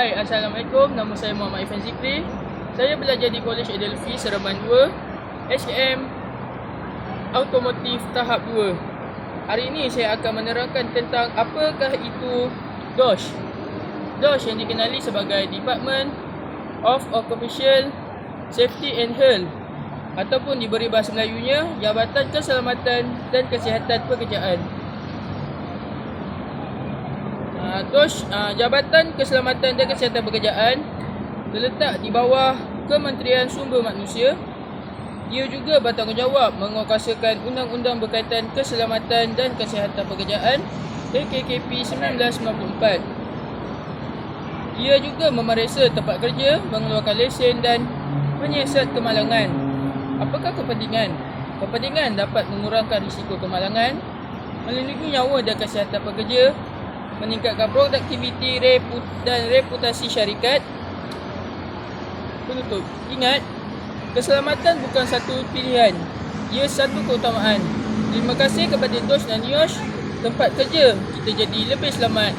Hai, Assalamualaikum. Nama saya Muhammad Ifan Zikri. Saya belajar di Kolej Adelphi Seremban 2, SKM Automotif Tahap 2. Hari ini saya akan menerangkan tentang apakah itu DOSH. DOSH yang dikenali sebagai Department of Occupational Safety and Health ataupun diberi bahasa Melayunya Jabatan Keselamatan dan Kesihatan Pekerjaan. TOSH, uh, Jabatan Keselamatan dan Kesihatan Pekerjaan terletak di bawah Kementerian Sumber Manusia. Ia juga bertanggungjawab menguatkuasakan undang-undang berkaitan keselamatan dan kesihatan pekerjaan PKKP 1994. Ia juga memeriksa tempat kerja, mengeluarkan lesen dan menyiasat kemalangan. Apakah kepentingan? Kepentingan dapat mengurangkan risiko kemalangan, melindungi nyawa dan kesihatan pekerja, meningkatkan produktiviti reput dan reputasi syarikat. Penutup. Ingat, keselamatan bukan satu pilihan. Ia satu keutamaan. Terima kasih kepada Dosh dan Yosh. Tempat kerja kita jadi lebih selamat.